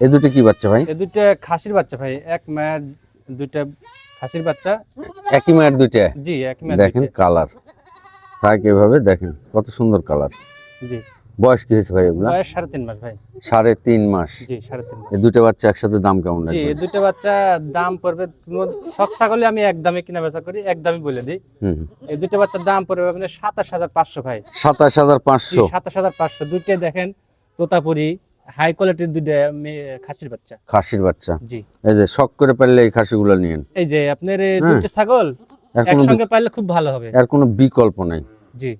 এ দুটো কি বাচ্চা ভাই? এই দুইটা খাসির বাচ্চা ভাই এক মায়ের দুইটা খাসির বাচ্চা। একই মায়ের দুইটা? জি এক মায়ের দেখেন কালার। তাই এভাবে দেখেন কত সুন্দর কালার। জি। বয়স কি হয়েছে ভাই এগুলা? বয়স সাড়ে তিন মাস ভাই। সাড়ে তিন মাস। জি সাড়ে তিন মাস। এই দুটো বাচ্চা একসাথে দাম কেমন জি এই দুইটা বাচ্চা দাম পড়বে সব ছাগলে আমি এক দামে কিনা বেচা করি এক দামে বলে দিই। এই দুটো বাচ্চার দাম পড়বে আপনার সাতাশ হাজার পাঁচশো ভাই। সাতাশ হাজার পাঁচশো। সাতাশ হাজার পাঁচশো। দুইটা দেখেন তোতাপুরি হাই কোয়ালিটির দুইটা খাসির বাচ্চা। খাসির বাচ্চা? জি। এই যে শখ করে পারলে এই খাসিগুলো নিয়েন। এই যে আপনার হ্যাঁ। দুইটা ছাগল একসঙ্গে পাইলে খুব ভালো হবে। এর কোনো বিকল্প নাই। জি।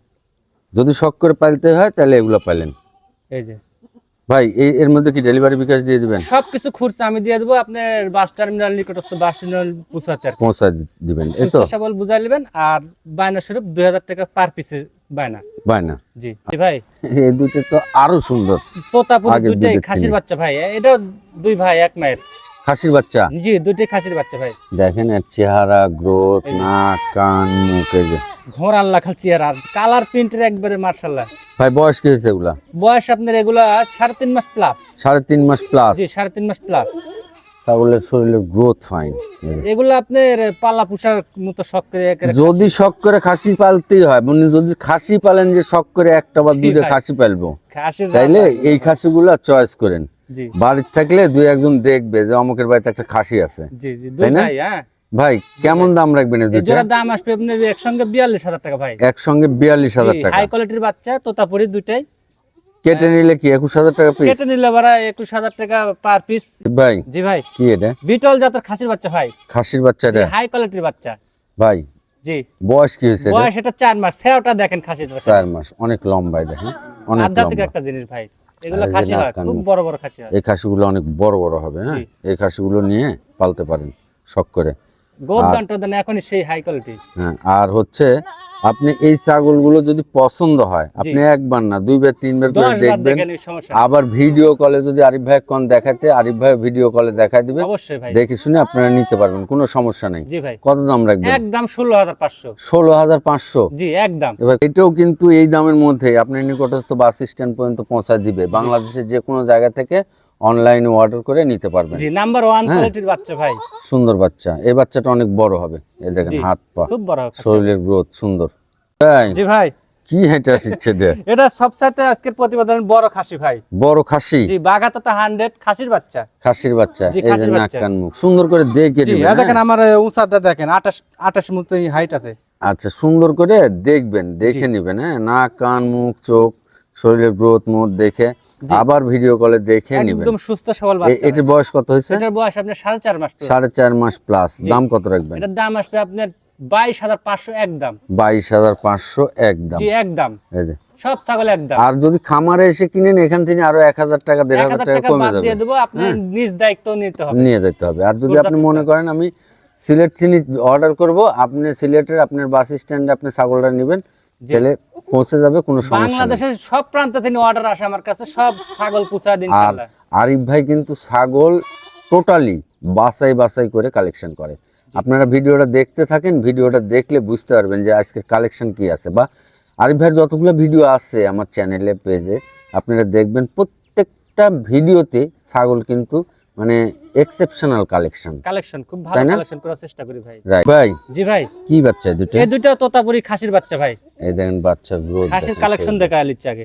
যদি শখ করে পালতে হয় তাহলে এগুলো পাইলেন এই যে। ভাই এই এর মধ্যে কি ডেলিভারি বিকাশ দিয়ে দিবেন? সবকিছু খুরসা আমি দিয়ে দেবো আপনার বাস টার্মিনাল নিকটস্থ বাস টার্মিনাল পৌঁছাতে। পৌঁছায় দিবেন এই তো? সবল বুঝাই নেবেন আর বায়না স্বরূপ দুই হাজার টাকা পার পিসে বায়না। ভাই জি। জি ভাই। এই দুটো তো আরও সুন্দর। তোতাপুর দুইটাই খাসির বাচ্চা ভাই। এটাও দুই ভাই এক মায়ের। খাসির বাচ্চা? জি দুইটাই খাসির বাচ্চা ভাই। দেখেন এর চেহারা গ্রোথ নাক কান মুখ এই ঘোর আল্লাহ খাল চেয়ার আর কালার প্রিন্টের একবারে মার্শাল্লাহ। ভাই বয়স কি হয়েছে এগুলা? বয়স আপনার এগুলা সাড়ে তিন মাস প্লাস সাড়ে তিন মাস প্লাস জি সাড়ে তিন মাস প্লাস ছাগলের শরীরের গ্রোথ ফাইন এগুলো আপনার পালা পুষার মতো শখ করে যদি শখ করে খাসি পালতেই হয় মানে যদি খাসি পালেন যে শখ করে একটা বা দুইটা খাসি পালবো তাইলে এই খাসিগুলা চয়েস করেন। বাড়ির থাকলে দুই একজন দেখবে যে অমুকের বাড়িতে একটা খাসি আছে। তাই না? ভাই হ্যাঁ। কেমন দাম রাখবেন দাম আসবে আপনার একসঙ্গে বিয়াল্লিশ হাজার টাকা ভাই। একসঙ্গে বিয়াল্লিশ হাজার টাকা। হাই কোয়ালিটির বাচ্চা তোতাপুরি দুইটাই। কেটে নিলে কি একুশ হাজার টাকা পিস কেটে নিলে বারা একুশ হাজার টাকা পার পিস ভাই জি ভাই। কি এটা? বিটল জাতের খাসির বাচ্চা ভাই। খাসির বাচ্চা এটা? হাই কোয়ালিটির বাচ্চা। ভাই জি। বয়স কি হয়েছে? বয়স এটা চার মাস। সেওটা দেখেন খাসির বাচ্চা। চার মাস। অনেক লম্বাই দেখেন অনেক আধ্যাত্মিক একটা জিনিস ভাই। এগুলো খাসি হয় খুব বড় বড় খাসি হয়। এই খাসিগুলো অনেক বড় বড় হবে হ্যাঁ। এই খাসিগুলো নিয়ে পালতে পারেন শখ করে। গোদ দেন এখনই সেই হাই কোয়ালিটি হ্যাঁ আর হচ্ছে আপনি এই ছাগলগুলো যদি পছন্দ হয় আপনি একবার না দুইবার তিনবার করে দেখবেন। আবার ভিডিও কলে যদি আরিফ ভাই কোন দেখাতে আরিফ ভাই ভিডিও কলে দেখাই দিবে অবশ্যই ভাই। দেখে শুনে আপনারা নিতে পারবেন কোনো সমস্যা নেই। জি ভাই। কত দাম রাখবেন? একদম ষোলো হাজার পাঁচশো। ষোলো হাজার পাঁচশো? জি একদম। এবার এটাও কিন্তু এই দামের মধ্যে আপনার নিকটস্থ বাস স্ট্যান্ড পর্যন্ত পৌঁছায় দিবে। বাংলাদেশের যে কোনো জায়গা থেকে অনলাইনে অর্ডার করে নিতে পারবেন। জি নাম্বার ওয়ান। কোয়ালিটির বাচ্চা ভাই। সুন্দর বাচ্চা। এই বাচ্চাটা অনেক বড় হবে। এই দেখেন হাত পা। খুব বড়। শরীরের গ্রোথ সুন্দর। জি ভাই। কি হেঁটে আসছে রে? এটা সবসাথে আজকের প্রতিবেদনের বড় খাসি ভাই। বড় খাসি? জি তো হান্ড্রেড খাসির বাচ্চা। খাসির বাচ্চা। জি, এই যে নাক কান মুখ। সুন্দর করে দেখে দিবেন, এই দেখেন হ্যাঁ? আমার উঁচাটা দেখেন আঠাশ আঠাশ মতো হাইট আছে। আচ্ছা সুন্দর করে দেখবেন দেখে নিবেন হ্যাঁ। নাক কান মুখ চোখ শরীরের গ্রোথ মুখ দেখে আবার ভিডিও কলে দেখে নিবেন। একদম সুস্থ সবল বাচ্চা এটার বয়স কত হয়েছে? এটার বয়স আপনার সাড়ে চার মাস তো। সাড়ে চার মাস প্লাস দাম কত রাখবেন? এটার দাম আসবে আপনার বাইশ হাজার পাঁচশো একদম বাইশ হাজার পাঁচশো একদম জি একদম এই যে। সব ছাগল একদম আর যদি খামারে এসে কিনেন এখান থেকে আরও এক হাজার টাকা দেড় এক হাজার হাজার টাকা টাকা কমে যাবে। দিয়ে দেবো আপনি নিজ দায়িত্ব নিতে হবে। নিয়ে যেতে হবে। আর যদি আপনি মনে করেন আমি সিলেট থেকে অর্ডার করব আপনি সিলেটের আপনার বাস স্ট্যান্ডে আপনি ছাগলটা নেবেন। তাহলে পৌঁছে যাবে কোনো সমস্যা বাংলাদেশের সব প্রান্ত অর্ডার আসে আমার কাছে সব ছাগল পুষা দিন আর আরিফ ভাই কিন্তু ছাগল টোটালি বাছাই বাছাই করে কালেকশন করে। আপনারা ভিডিওটা দেখতে থাকেন ভিডিওটা দেখলে বুঝতে পারবেন যে আজকের কালেকশন কি আছে। বা আরিফ ভাইয়ের যতগুলো ভিডিও আছে আমার চ্যানেলে পেজে আপনারা দেখবেন প্রত্যেকটা ভিডিওতে ছাগল কিন্তু মানে এক্সেপশনাল কালেকশন কালেকশন খুব ভালো কালেকশন করার চেষ্টা করি ভাই। ভাই জি ভাই। কি বাচ্চা দুটো? এই দুটো তোতাপুরি খাসির বাচ্চা ভাই। এই দেখেন বাচ্চা গ্রোথ খাসির কালেকশন দেখা লিচ্ছে আগে।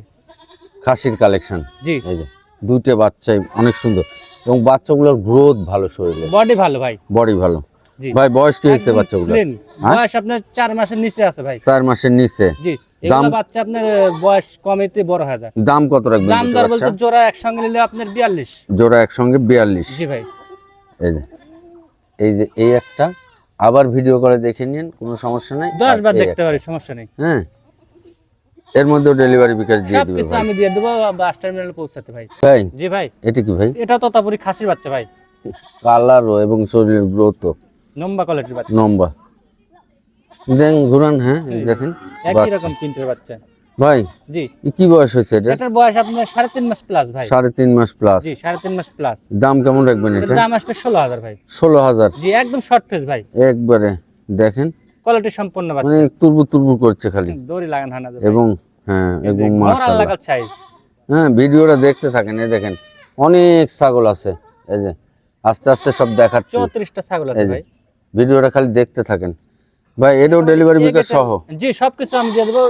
খাসির কালেকশন জি। এই যে দুটো বাচ্চাই অনেক সুন্দর। এবং বাচ্চাগুলোর গ্রোথ ভালো শরীরে। বডি ভালো ভাই। বডি ভালো। ভাই বয়স কি হয়েছে বাচ্চাগুলো হ্যাঁ? বয়স আপনার চার মাসের নিচে আছে ভাই। চার মাসের নিচে? জি এগুলো বাচ্চা আপনার বয়স কমেতে বড় হয়ে যায়। দাম কত রাখবেন দাম দর বলতে জোড়া একসঙ্গে নিলে আপনার বিয়াল্লিশ। জোড়া একসঙ্গে বিয়াল্লিশ। জি ভাই। এই যে এই যে এই একটা। আবার ভিডিও করে দেখে নিন কোনো সমস্যা নাই। দশ বার দেখতে। পারি সমস্যা নেই। হ্যাঁ। এর মধ্যে ডেলিভারি বিকাশ দিয়ে সব দিবে কিছু আমি দিয়ে দেবো বাস টার্মিনালে পৌঁছাতে ভাই। ভাই জি ভাই। এটা কি ভাই? এটা তোতাপুরি খাসির বাচ্চা ভাই। কালারও এবং শরীরের গ্রোথও লম্বা কোয়ালিটির বাচ্চা। লম্বা দেখেন ঘুরান হ্যাঁ দেখেন একই। রকম প্রিন্টের বাচ্চা। ভাই জি। কি বয়স হয়েছে এটা? এটার বয়স আপনার সাড়ে তিন মাস প্লাস ভাই। সাড়ে তিন মাস প্লাস জি সাড়ে তিন মাস প্লাস দাম কেমন রাখবেন এটা? দাম আসবে ষোলো হাজার ভাই। ষোলো হাজার। জি একদম শর্ট ফেস ভাই। একবারে দেখেন। কোয়ালিটি সম্পন্ন বাচ্চা। মানে তুরবুর তুরবুর করছে খালি। দড়ি লাগান হানা এবং হ্যাঁ এবং মাশাআল্লাহ। আল্লাহ সাইজ হ্যাঁ ভিডিওটা দেখতে থাকেন এই দেখেন অনেক ছাগল আছে এই যে আস্তে আস্তে সব দেখাচ্ছি। চৌত্রিশটা ছাগল আছে ভাই। ভিডিওটা খালি দেখতে থাকেন। ভাই এটাও ডেলিভারি এই বিকাশ সহ? জি সবকিছু আমি দিয়ে দেবো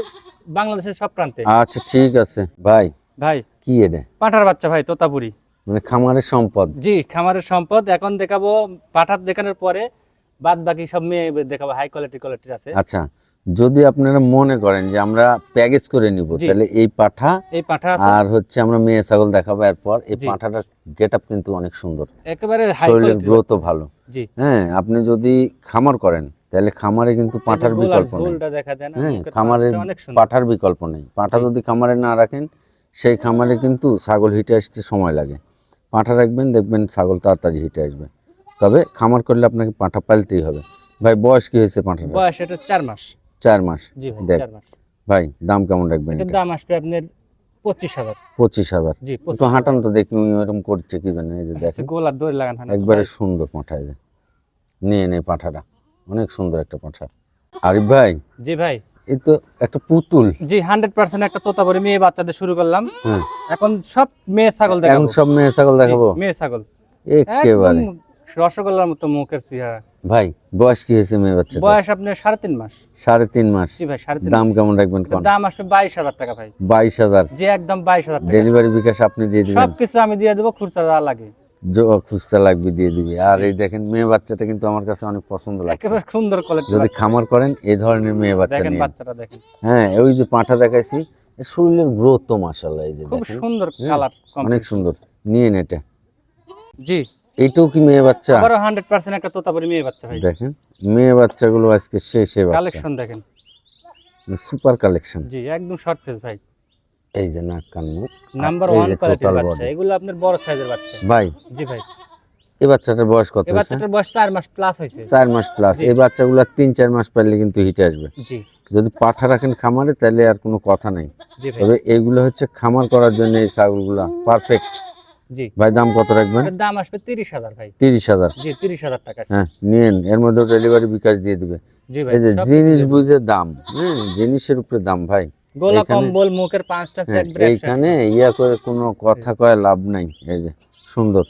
বাংলাদেশের সব প্রান্তে। আচ্ছা ঠিক আছে। ভাই ভাই কি এটা? পাঠার বাচ্চা ভাই তোতাপুরি। মানে খামারের সম্পদ। জি খামারের সম্পদ। এখন দেখাবো পাঠার দেখানোর পরে বাদ বাকি সব মেয়ে দেখাবো হাই কোয়ালিটি কোয়ালিটির আছে। আচ্ছা যদি আপনারা মনে করেন যে আমরা প্যাকেজ করে নিব তাহলে এই পাঠা এই পাঠা আর হচ্ছে আমরা মেয়ে ছাগল দেখাবো এরপর। এই জি। পাঠাটার গেট আপ কিন্তু অনেক সুন্দর। একেবারে হাই শরীরের গ্রোথও ভালো। জি। হ্যাঁ আপনি যদি খামার করেন তাহলে খামারে কিন্তু পাঠার বিকল্প নেই। ঝোলটা দেখা দেন হ্যাঁ সুন্দর। পাঠার বিকল্প নেই। পাঠা যদি খামারে না রাখেন সেই খামারে কিন্তু ছাগল হিটে আসতে সময় লাগে। পাঠা রাখবেন দেখবেন ছাগল তাড়াতাড়ি হিটে আসবে। তবে খামার করলে আপনাকে পাঠা পালতেই হবে। ভাই বয়স কি হয়েছে পাঠাটা বয়স এটা চার মাস। চার মাস। জি ভাই দেখ। চার মাস। ভাই দাম কেমন রাখবেন এটার দাম আসবে আপনার পঁচিশ হাজার। পঁচিশ হাজার। জি তো হাঁটান তো দেখি এরকম করছে কি জানেন এই যে দেখেন। গোলার দড়ি লাগান না তো একবারে সুন্দর পাঠা যে। নিয়ে পাঠাটা। অনেক সুন্দর একটা পাঠা। আরিফ ভাই জি ভাই। এই তো একটা পুতুল। জি হান্ড্রেড পার্সেন্ট একটা তোতাপুরি মেয়ে বাচ্চাদের শুরু করলাম। হ্যাঁ। এখন সব মেয়ে ছাগল এখন সব মেয়ে ছাগল দেখাবো? মেয়ে ছাগল। একেবারে রসগোল্লার মতো মুখের চেহারা। ভাই বয়স কি হয়েছে মেয়ে বাচ্চা বয়স আপনার সাড়ে তিন মাস। সাড়ে তিন মাস। জি ভাই সাড়ে দাম কেমন রাখবেন দাম আসবে বাইশ হাজার টাকা ভাই। বাইশ হাজার। যে একদম বাইশ হাজার ডেলিভারি বিকাশ আপনি দিয়ে দিবেন? সবকিছু আমি দিয়ে দেবো খুচরা যা লাগে। খুচরা লাগবে দিয়ে দিবি। আর এই দেখেন মেয়ে বাচ্চাটা কিন্তু আমার কাছে অনেক পছন্দ লাগছে। সুন্দর কোয়ালিটি যদি খামার করেন এই ধরনের মেয়ে বাচ্চা দেখেন বাচ্চাটা দেখেন। হ্যাঁ ওই যে পাঁঠা দেখাইছি শরীরের গ্রোথ তো মাসাল্লাহ এই যে খুব সুন্দর কালার অনেক সুন্দর। নিয়ে নেটে জি। এইটাও কি মেয়ে বাচ্চা? আবারও হান্ড্রেড পার্সেন্ট একটা তোতাপুরি মেয়ে বাচ্চা ভাই। দেখেন মেয়ে বাচ্চাগুলো আজকে শেষে বাচ্চা। কালেকশন দেখেন। Super collection. জি একদম শর্ট ফেস ভাই। এই যে নাক কান মুখ নাম্বার ওয়ান কোয়ালিটির বাচ্চা। এগুলো আপনার বড় সাইজের বাচ্চা। ভাই জি ভাই। এই বাচ্চাটার বয়স কত এই বাচ্চাটার বয়স চার মাস প্লাস হয়েছে। চার মাস প্লাস এই বাচ্চাগুলো তিন চার মাস পারলে কিন্তু হিটে আসবে। জি। যদি পাঠা রাখেন খামারে তাহলে আর কোনো কথা নাই। তবে এগুলো হচ্ছে খামার করার জন্য এই ছাগলগুলো পারফেক্ট জি। ভাই দাম কত রাখবেন? দাম আসবে তিরিশ হাজার ভাই। তিরিশ হাজার? জি তিরিশ হাজার টাকা। হ্যাঁ নিন এর মধ্যে ডেলিভারি বিকাশ দিয়ে দিবে। এই যে জিনিস বুঝে দাম হ্যাঁ জিনিসের উপরে দাম ভাই। গোলা কম্বল মুখের পাঁচটা হ্যাঁ, এইখানে ইয়া করে কোনো কথা কয় লাভ নাই এই যে সুন্দর।